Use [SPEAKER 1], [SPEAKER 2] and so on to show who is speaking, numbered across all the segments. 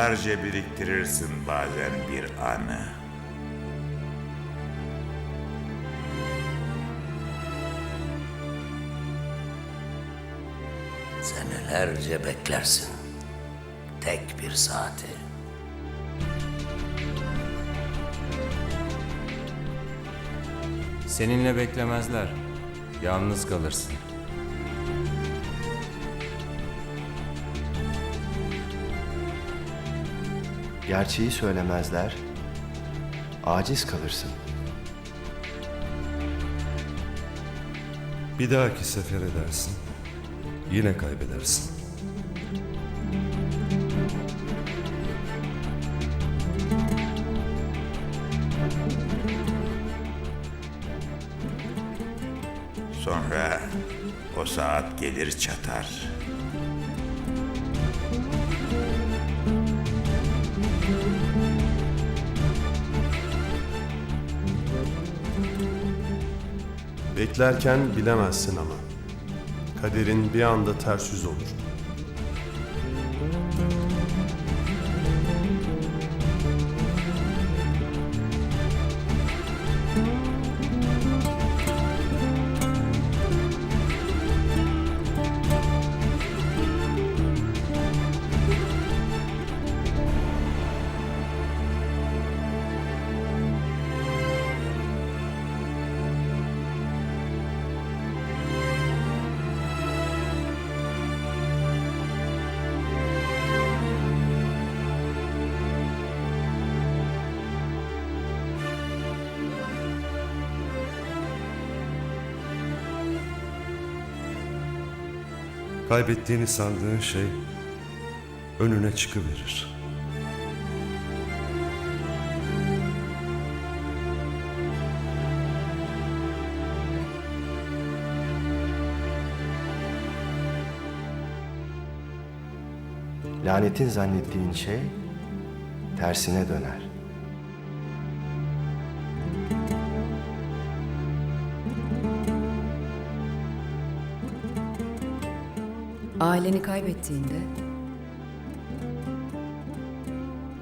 [SPEAKER 1] Yıllarca biriktirirsin bazen bir anı.
[SPEAKER 2] Senelerce beklersin. Tek bir saati.
[SPEAKER 3] Seninle beklemezler. Yalnız kalırsın.
[SPEAKER 4] Gerçeği söylemezler. Aciz kalırsın.
[SPEAKER 5] Bir dahaki sefer edersin. Yine kaybedersin.
[SPEAKER 1] Sonra o saat gelir çatar.
[SPEAKER 6] Beklerken bilemezsin ama. Kaderin bir anda ters yüz olur.
[SPEAKER 5] Kaybettiğini sandığın şey önüne çıkıverir.
[SPEAKER 4] Lanetin zannettiğin şey tersine döner.
[SPEAKER 7] Aileni kaybettiğinde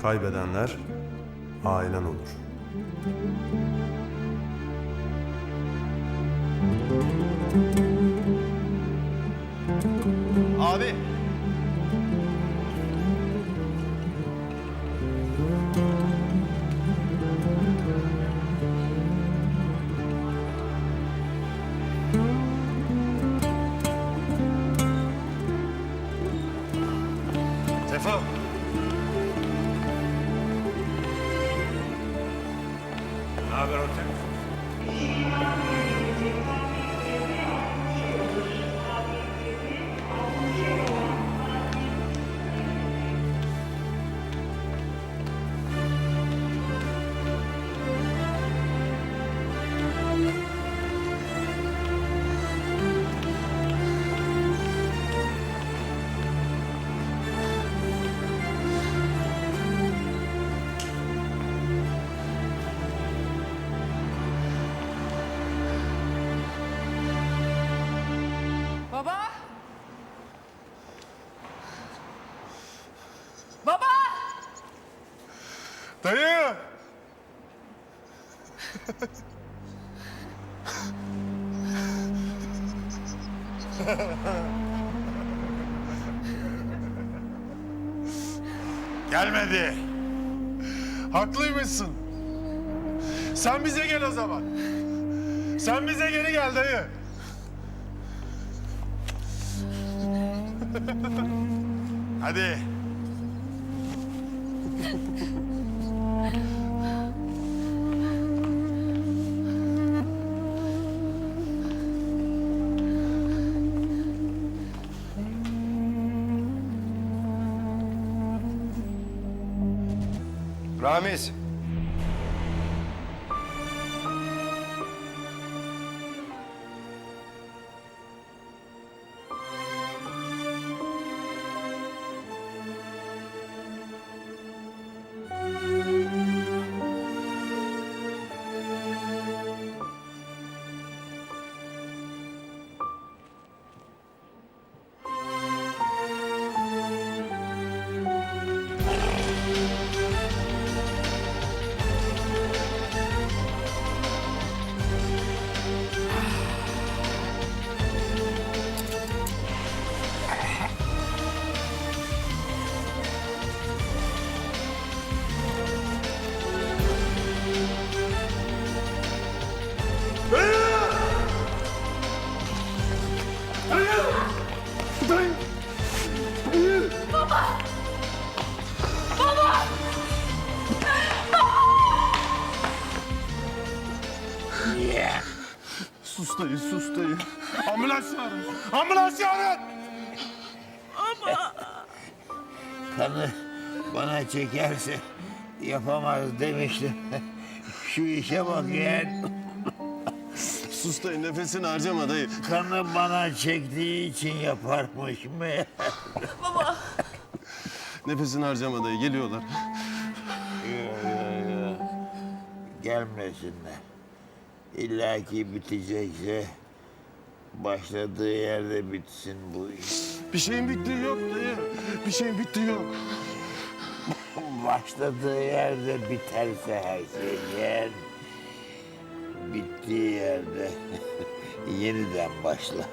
[SPEAKER 6] Kaybedenler ailen olur.
[SPEAKER 8] Dayı.
[SPEAKER 1] Gelmedi.
[SPEAKER 8] Haklıymışsın. Sen bize gel o zaman. Sen bize geri gel dayı.
[SPEAKER 1] Hadi.
[SPEAKER 4] Ramiz.
[SPEAKER 9] Çekerse yapamaz demiştim. Şu işe bak yeğen.
[SPEAKER 10] Sus dayı, nefesini harcama dayı.
[SPEAKER 9] Kanı bana çektiği için yaparmış mı?
[SPEAKER 10] Nefesini harcama dayı, geliyorlar.
[SPEAKER 9] Gelmesinler. İlla ki bitecekse başladığı yerde bitsin bu iş.
[SPEAKER 10] Bir şeyin bittiği yok dayı. Bir şeyin bittiği yok.
[SPEAKER 9] Başladığı yerde biterse her şey yeğen. Bittiği yerde yeniden başlar.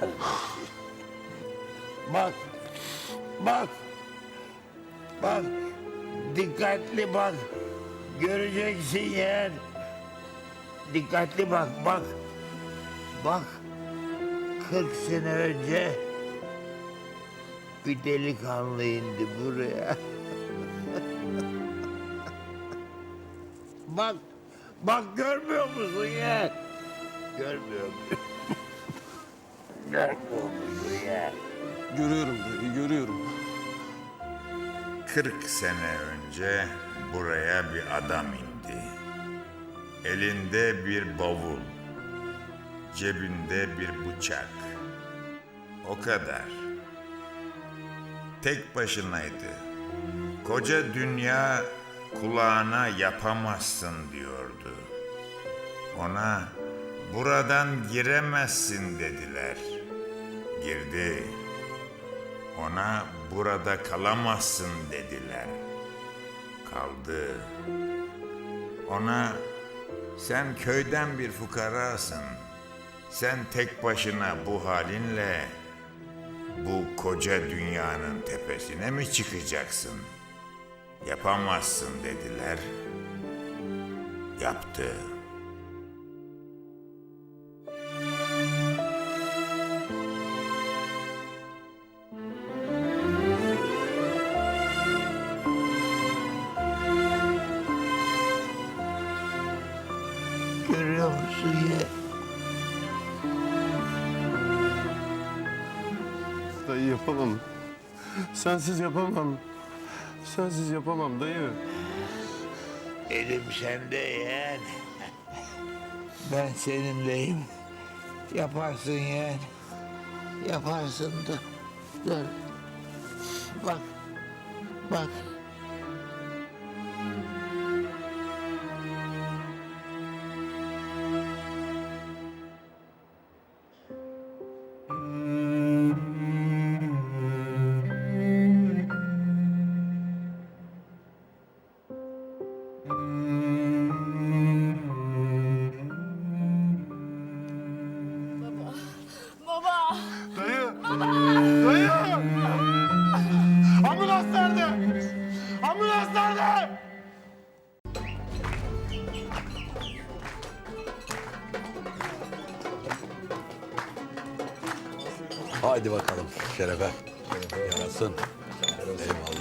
[SPEAKER 9] Bak, bak, bak, dikkatli bak. Göreceksin yeğen. Dikkatli bak, bak. Bak, 40 sene önce bir delikanlı indi buraya. Bak, bak görmüyor musun ya? Görmüyor musun? görmüyor musun ya?
[SPEAKER 10] Görüyorum dayı, görüyorum.
[SPEAKER 1] 40 sene önce buraya bir adam indi. Elinde bir bavul, cebinde bir bıçak. O kadar. Tek başınaydı. Koca dünya kulağına yapamazsın diyordu. Ona buradan giremezsin dediler. Girdi. Ona burada kalamazsın dediler. Kaldı. Ona sen köyden bir fukarasın. Sen tek başına bu halinle bu koca dünyanın tepesine mi çıkacaksın? Yapamazsın dediler. Yaptı.
[SPEAKER 9] Görüyor musun ya?
[SPEAKER 10] Dayı yapamam. Sensiz yapamam. Sensiz yapamam dayı.
[SPEAKER 9] Elim sende yeğen. Ben seninleyim. Yaparsın yeğen. Yaparsın da. Dur. Bak. Bak.
[SPEAKER 11] Haydi bakalım şerefe. Yarasın. Eyvallah.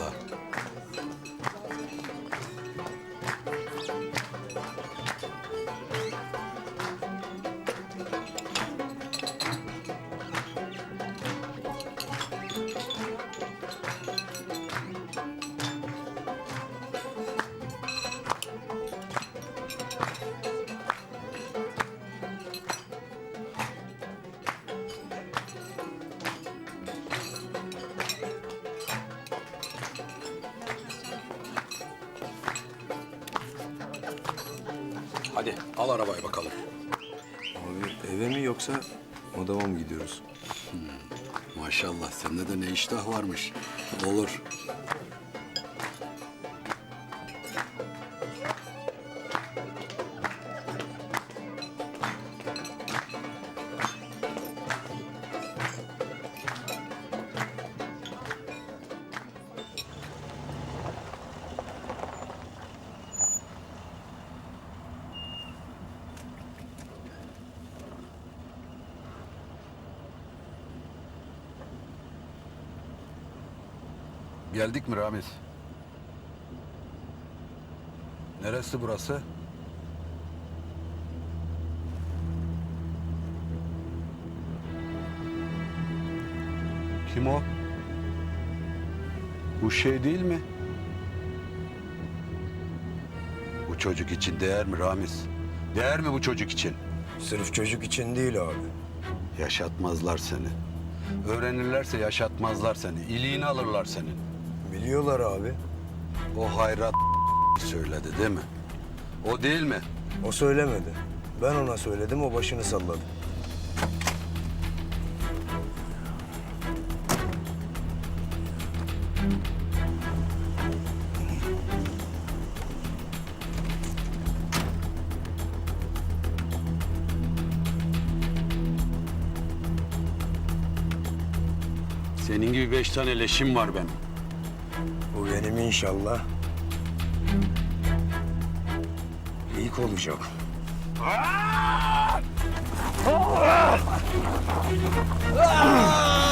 [SPEAKER 11] Hadi al arabayı bakalım.
[SPEAKER 5] Abi eve mi yoksa odama mı gidiyoruz?
[SPEAKER 11] Maşallah sende de ne iştah varmış. Olur. Geldik mi Ramiz? Neresi burası? Kim o? Bu şey değil mi? Bu çocuk için değer mi Ramiz? Değer mi bu çocuk için?
[SPEAKER 12] Sırf çocuk için değil abi.
[SPEAKER 11] Yaşatmazlar seni. Öğrenirlerse yaşatmazlar seni. İliğini alırlar senin.
[SPEAKER 12] Biliyorlar abi.
[SPEAKER 11] O hayrat söyledi değil mi? O değil mi?
[SPEAKER 12] O söylemedi. Ben ona söyledim, o başını salladı.
[SPEAKER 11] Senin gibi beş tane leşim var benim.
[SPEAKER 12] Benim inşallah. İlk olacak.
[SPEAKER 10] Adamı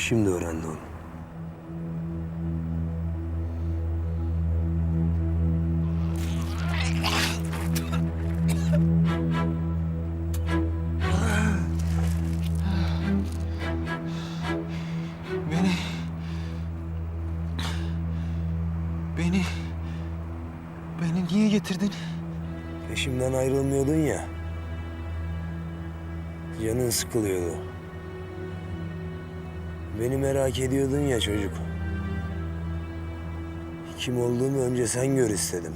[SPEAKER 12] şimdi öğrendi onu.
[SPEAKER 10] Beni... Beni... Beni niye getirdin?
[SPEAKER 12] Peşimden ayrılmıyordun ya. Canın sıkılıyordu. Beni merak ediyordun ya çocuk. Kim olduğumu önce sen gör istedim.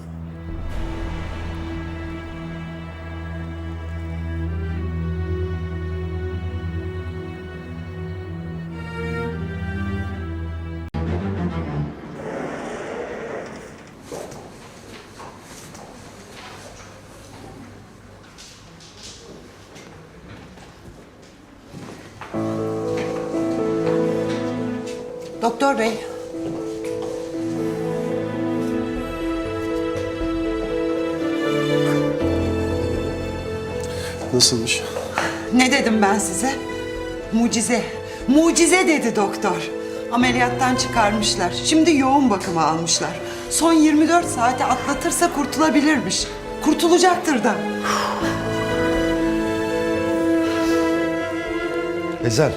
[SPEAKER 13] Doktor bey.
[SPEAKER 6] Nasılmış?
[SPEAKER 13] Ne dedim ben size? Mucize. Mucize dedi doktor. Ameliyattan çıkarmışlar. Şimdi yoğun bakıma almışlar. Son 24 saati atlatırsa kurtulabilirmiş. Kurtulacaktır da.
[SPEAKER 5] Ezel.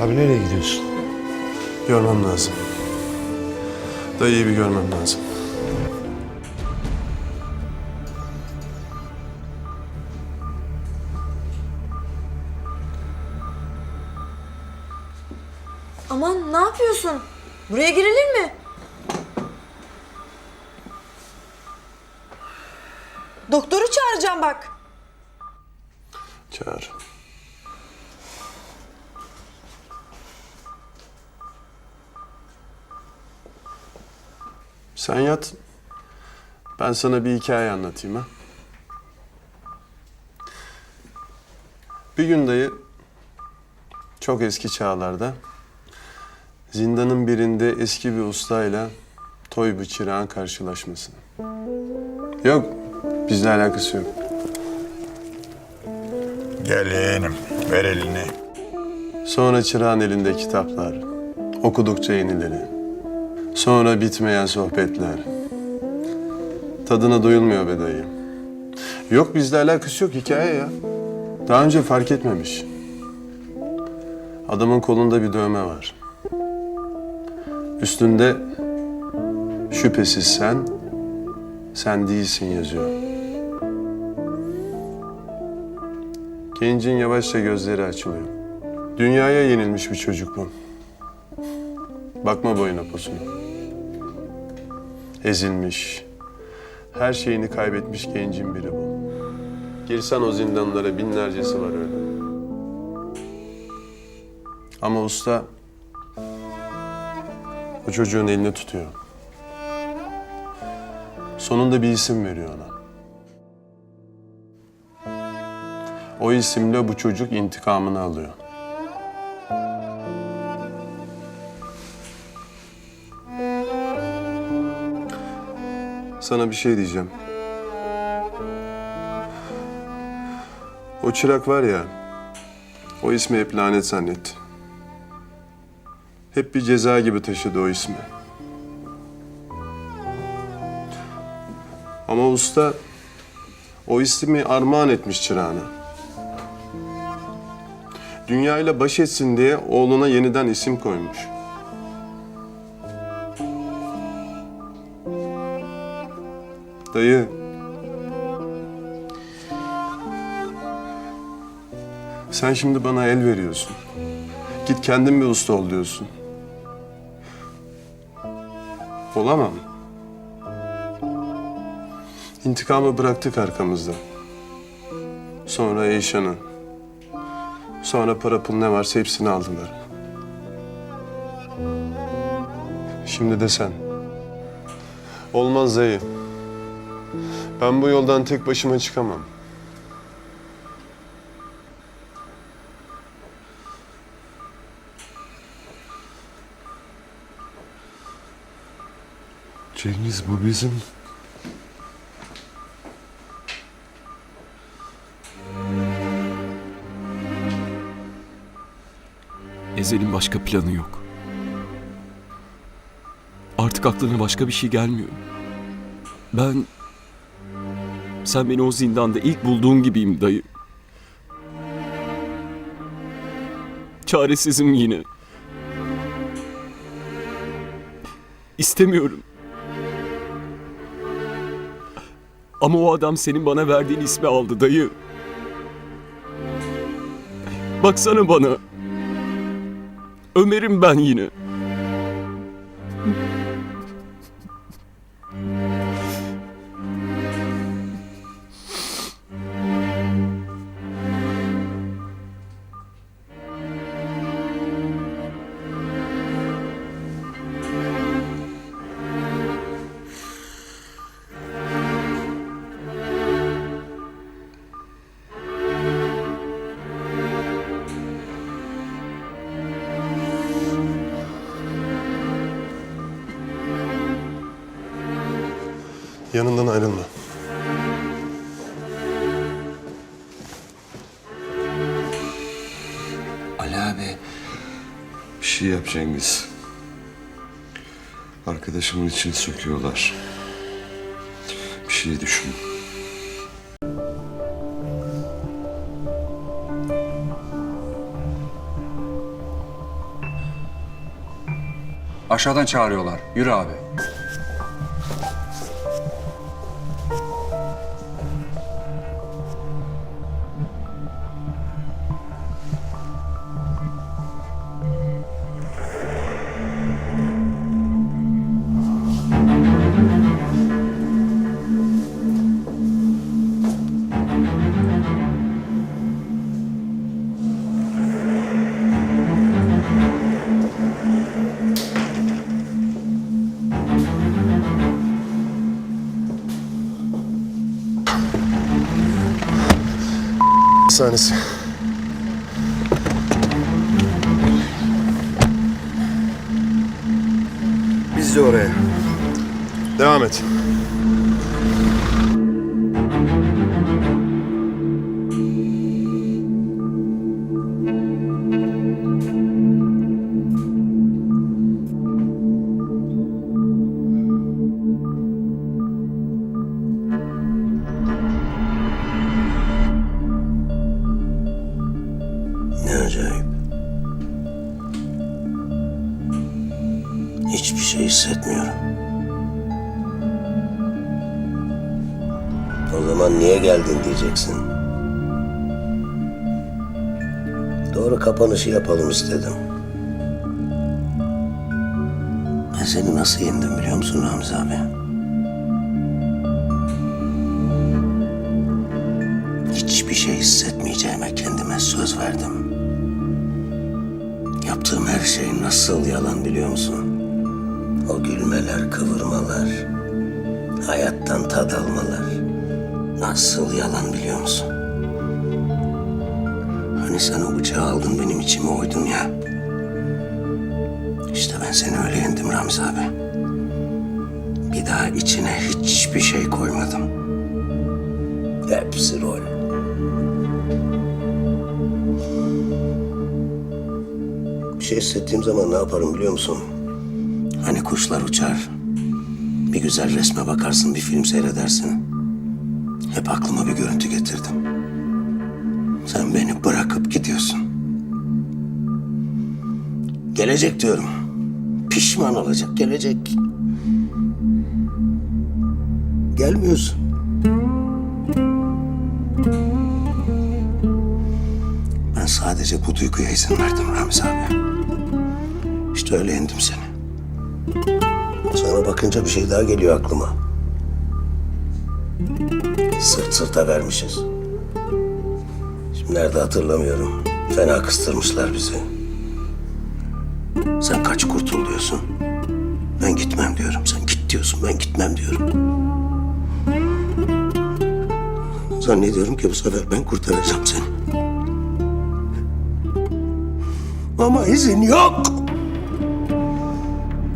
[SPEAKER 5] Abi nereye gidiyorsun?
[SPEAKER 6] Görmem lazım. Dayıyı bir görmem lazım.
[SPEAKER 14] Aman ne yapıyorsun? Buraya girilir mi? Doktoru çağıracağım bak.
[SPEAKER 6] Çağır. Sen yat. Ben sana bir hikaye anlatayım ha. Bir gün dayı çok eski çağlarda zindanın birinde eski bir ustayla toy bir çırağın karşılaşmasını. Yok, bizle alakası yok.
[SPEAKER 1] Gel yeğenim, ver elini.
[SPEAKER 6] Sonra çırağın elinde kitaplar, okudukça yenileri. Sonra bitmeyen sohbetler. Tadına doyulmuyor be dayı. Yok bizle alakası yok hikaye ya. Daha önce fark etmemiş. Adamın kolunda bir dövme var. Üstünde şüphesiz sen, sen değilsin yazıyor. Gencin yavaşça gözleri açılıyor. Dünyaya yenilmiş bir çocuk bu. Bakma boyuna posuna. Ezilmiş, her şeyini kaybetmiş gencin biri bu. Girsen o zindanlara binlercesi var öyle. Ama usta o çocuğun elini tutuyor. Sonunda bir isim veriyor ona. O isimle bu çocuk intikamını alıyor. Sana bir şey diyeceğim. O çırak var ya, o ismi hep lanet zannetti. Hep bir ceza gibi taşıdı o ismi. Ama usta o ismi armağan etmiş çırağına. Dünyayla baş etsin diye oğluna yeniden isim koymuş. Dayı. Sen şimdi bana el veriyorsun. Git kendin bir usta ol diyorsun. Olamam. İntikamı bıraktık arkamızda. Sonra Eyşan'ı. Sonra para pul ne varsa hepsini aldılar. Şimdi de sen. Olmaz dayı. Ben bu yoldan tek başıma çıkamam.
[SPEAKER 5] Cengiz bu bizim...
[SPEAKER 15] Ezel'in başka planı yok. Artık aklına başka bir şey gelmiyor. Ben... Sen beni o zindanda ilk bulduğun gibiyim dayı. Çaresizim yine. İstemiyorum. Ama o adam senin bana verdiğin ismi aldı dayı. Baksana bana. Ömer'im ben yine.
[SPEAKER 5] Şey yap Cengiz. Arkadaşımın içini söküyorlar. Bir şey düşün.
[SPEAKER 9] Aşağıdan çağırıyorlar. Yürü abi.
[SPEAKER 6] Hastanesi.
[SPEAKER 16] Acayip. Hiçbir şey hissetmiyorum. O zaman niye geldin diyeceksin. Doğru kapanışı yapalım istedim. Ben seni nasıl yendim biliyor musun Ramiz abi? Hiçbir şey hissetmeyeceğime kendime söz verdim. Nasıl yalan biliyor musun? O gülmeler, kıvırmalar, hayattan tad almalar. Nasıl yalan biliyor musun? Hani sen o bıçağı aldın benim içime oydun ya. İşte ben seni öyle yendim Ramiz abi. Bir daha içine hiçbir şey koymadım. Hepsi rol. Şey hissettiğim zaman ne yaparım biliyor musun? Hani kuşlar uçar. Bir güzel resme bakarsın, bir film seyredersin. Hep aklıma bir görüntü getirdim. Sen beni bırakıp gidiyorsun. Gelecek diyorum. Pişman olacak, gelecek. Gelmiyorsun. Ben sadece bu duyguya izin verdim Ramiz abi. İşte öyle yendim seni. Sana bakınca bir şey daha geliyor aklıma. Sırt sırta vermişiz. Şimdi nerede hatırlamıyorum. Fena kıstırmışlar bizi. Sen kaç kurtul diyorsun. Ben gitmem diyorum. Sen git diyorsun. Ben gitmem diyorum. Zannediyorum ki bu sefer ben kurtaracağım seni. Ama izin yok.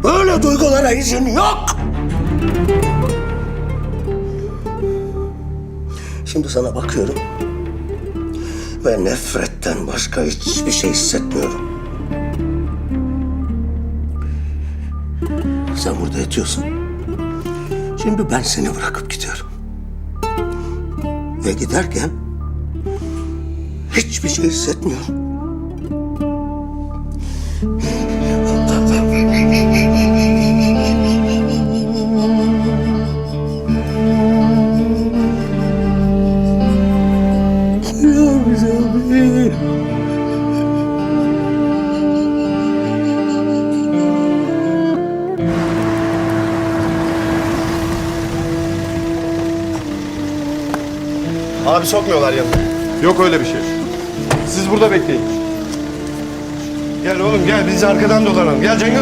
[SPEAKER 16] Böyle duygulara izin yok. Şimdi sana bakıyorum. Ve nefretten başka hiçbir şey hissetmiyorum. Sen burada yatıyorsun. Şimdi ben seni bırakıp gidiyorum. Ve giderken hiçbir şey hissetmiyorum.
[SPEAKER 10] Sokmuyorlar yanına.
[SPEAKER 6] Yok öyle bir şey. Siz burada bekleyin.
[SPEAKER 10] Gel oğlum gel biz arkadan dolanalım. Gel Cengo.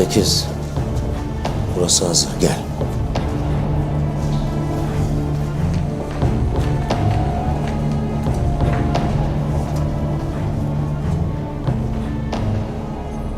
[SPEAKER 16] 8